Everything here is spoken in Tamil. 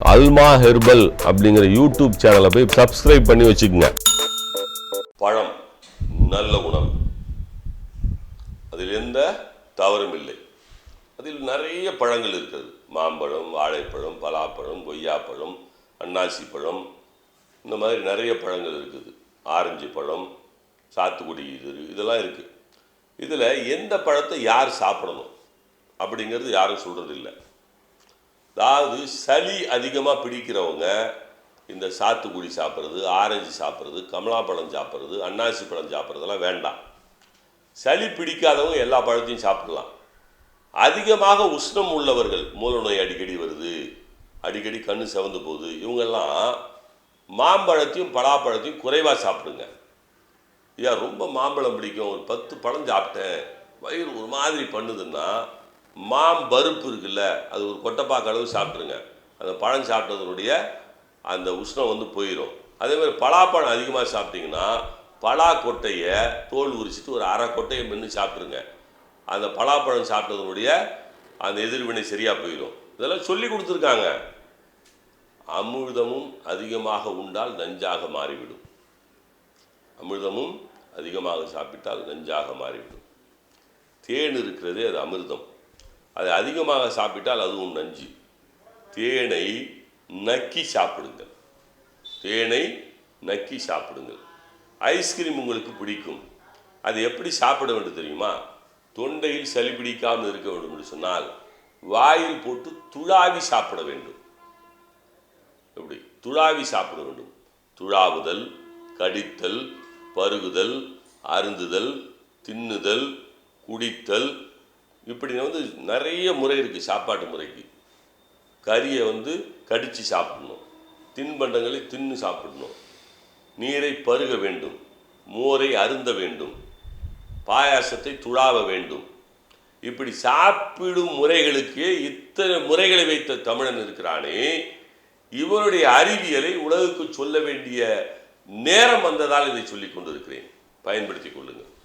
அல்மா ஹெர்பல் அப்படிங்கிற யூடியூப் சேனலை போய் சப்ஸ்கிரைப் பண்ணி வச்சுக்கோங்க. பழம் நல்ல உணவு. அதில் எந்த தவறும் இல்லை. அதில் நிறைய பழங்கள் இருக்கிறது. மாம்பழம் வாழைப்பழம் பலாப்பழம் கொய்யாப்பழம் அன்னாசி பழம் இந்த மாதிரி நிறைய பழங்கள் இருக்குது. ஆரஞ்சு பழம் சாத்துக்குடி இது இதெல்லாம் இருக்குது இதில் எந்த பழத்தை யார் சாப்பிடணும் அப்படிங்கிறது யாரும் சொல்கிறது இல்லை அதாவது சளி அதிகமாக பிடிக்கிறவங்க இந்த சாத்துக்குடி சாப்பிட்றது ஆரஞ்சு சாப்பிட்றது கமலாப்பழம் சாப்பிட்றது அன்னாசி பழம் சாப்பிட்றதெல்லாம் வேண்டாம். சளி பிடிக்காதவங்க எல்லா பழத்தையும் சாப்பிடலாம். அதிகமாக உஷ்ணம் உள்ளவர்கள் மூல நோய் அடிக்கடி வருது அடிக்கடி கண்ணு செவந்து போகுது இவங்கெல்லாம் மாம்பழத்தையும் பலாப்பழத்தையும் குறைவாக சாப்பிடுங்க. ஐயா ரொம்ப மாம்பழம் பிடிக்கும் ஒரு பத்து பழம் சாப்பிட்டேன் வயிறு ஒரு மாதிரி பண்ணுதுன்னா மாம்பருப்பு இருக்குல்ல அது ஒரு கொட்டைப்பாக்கு அளவு சாப்பிட்ருங்க அந்த பழம் சாப்பிட்டதனுடைய அந்த உஷ்ணம் வந்து போயிடும் அதே மாதிரி பலாப்பழம் அதிகமாக சாப்பிட்டீங்கன்னா பலா கொட்டையை தோல் உரிச்சிட்டு ஒரு அரை கொட்டையை மென்று சாப்பிட்ருங்க அந்த பலாப்பழம் சாப்பிட்டதனுடைய அந்த எதிர்வினை சரியாக போயிடும் இதெல்லாம் சொல்லி கொடுத்துருக்காங்க. அமிர்தமும் அதிகமாக உண்டால் நஞ்சாக மாறிவிடும். அமிர்தமும் அதிகமாக சாப்பிட்டால் நஞ்சாக மாறிவிடும். தேன் இருக்கிறதே அது அமிர்தம். அதை அதிகமாக சாப்பிட்டால் அதுவும் நஞ்சு. தேனை நக்கி சாப்பிடுங்கள். தேனை நக்கி சாப்பிடுங்கள். ஐஸ்கிரீம் உங்களுக்கு பிடிக்கும். அது எப்படி சாப்பிட வேண்டும் தெரியுமா? தொண்டையில் சளி பிடிக்காமல் இருக்க வேண்டும் என்று சொன்னால் வாயில் போட்டு துழாவி சாப்பிட வேண்டும். எப்படி? துழாவி சாப்பிட வேண்டும். துழாவுதல் கடித்தல் பருகுதல் அருந்துதல் தின்னுதல் குடித்தல் இப்படி வந்து நிறைய முறை இருக்குது சாப்பாட்டு முறைக்கு. கறியை வந்து கடித்து சாப்பிடணும். தின்பண்டங்களை தின்னு சாப்பிடணும். நீரை பருக வேண்டும். மோரை அருந்த வேண்டும். பாயாசத்தை துழாவ வேண்டும். இப்படி சாப்பிடும் முறைகளுக்கு இத்தனை முறைகளை வைத்த தமிழன் இருக்கிறானே. இவருடைய அறிவியலை உலகுக்கு சொல்ல வேண்டிய நேரம் வந்ததால் இதை சொல்லிக் கொண்டிருக்கிறேன். பயன்படுத்திக் கொள்ளுங்கள்.